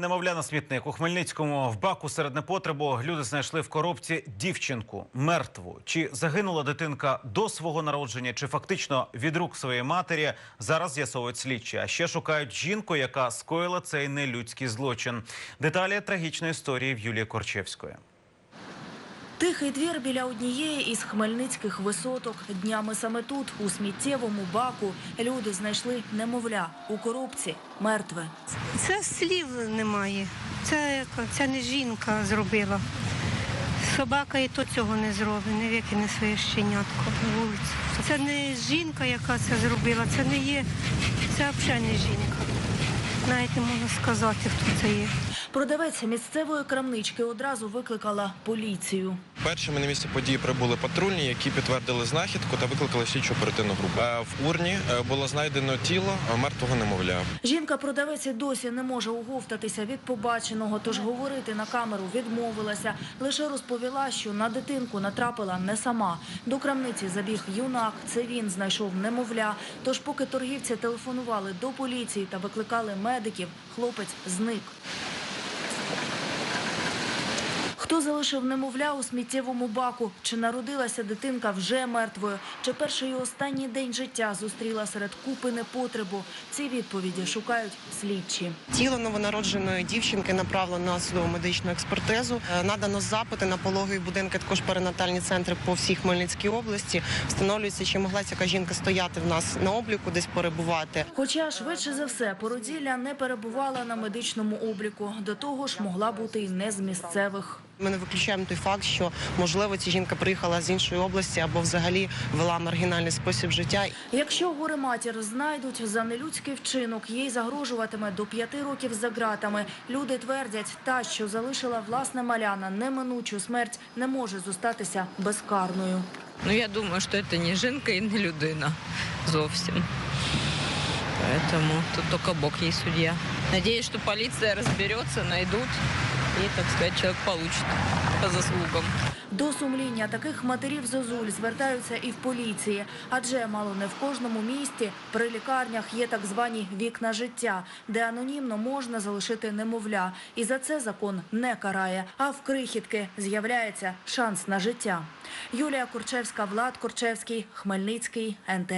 Немовля на смітник у Хмельницькому в баку серед непотребу люди знайшли в коробці дівчинку мертву. Чи загинула дитинка до свого народження, чи фактично від рук своєї матері зараз з'ясовують слідчі. А ще шукають жінку, яка скоїла цей нелюдський злочин. Деталі трагічної історії в Юлії Корчевської. Тихий двір біля однієї із хмельницьких висоток. Днями саме тут, у сміттєвому баку, люди знайшли немовля у коробці мертве. Це слів немає. Це, це не жінка зробила. Собака і то цього не зробить, не викине своє щенятко на вулицю. Це не жінка, яка це зробила, це не є, це взагалі не жінка. Навіть не можна сказати, хто це є. Продавець місцевої крамнички одразу викликала поліцію. Першими на місце події прибули патрульні, які підтвердили знахідку та викликали слідчу оперативну групу. Е, В урні е, було знайдено тіло е, мертвого немовля. Жінка-продавець і досі не може оговтатися від побаченого, тож говорити на камеру відмовилася. Лише розповіла, що на дитинку натрапила не сама. До крамниці забіг юнак. Це він знайшов немовля. Тож, поки торгівці телефонували до поліції та викликали медиків, хлопець зник. Хто залишив немовля у сміттєвому баку? Чи народилася дитинка вже мертвою? Чи перший і останній день життя зустріла серед купи непотребу? Ці відповіді шукають слідчі. Тіло новонародженої дівчинки направлено на судову медичну експертизу. Е, Надано запити на пологові будинки, також перинатальні центри по всій Хмельницькій області. Встановлюється, чи могла ця жінка стояти в нас на обліку, десь перебувати. Хоча швидше за все породілля не перебувала на медичному обліку. До того ж, могла бути й не з місцевих. Ми не виключаємо той факт, що можливо ця жінка приїхала з іншої області або взагалі вела маргінальний спосіб життя. Якщо горе матір знайдуть за нелюдський вчинок, їй загрожуватиме до п'яти років за ґратами. Люди твердять, та, що залишила власне маля на неминучу смерть, не може зостатися безкарною. Ну, я думаю, що це не жінка і не людина зовсім. Поэтому тут только Бог є суддя. Надеюсь, что полиция разберется, найдут и, так сказать, человек получит по заслугам. До сумління таких матерів зозуль звертаються і в поліції, адже мало не в кожному місті при лікарнях є так звані вікна життя, де анонімно можна залишити немовля. І за це закон не карає. А в крихітки з'являється шанс на життя. Юлія Корчевська, Влад Корчевський, Хмельницький, НТ.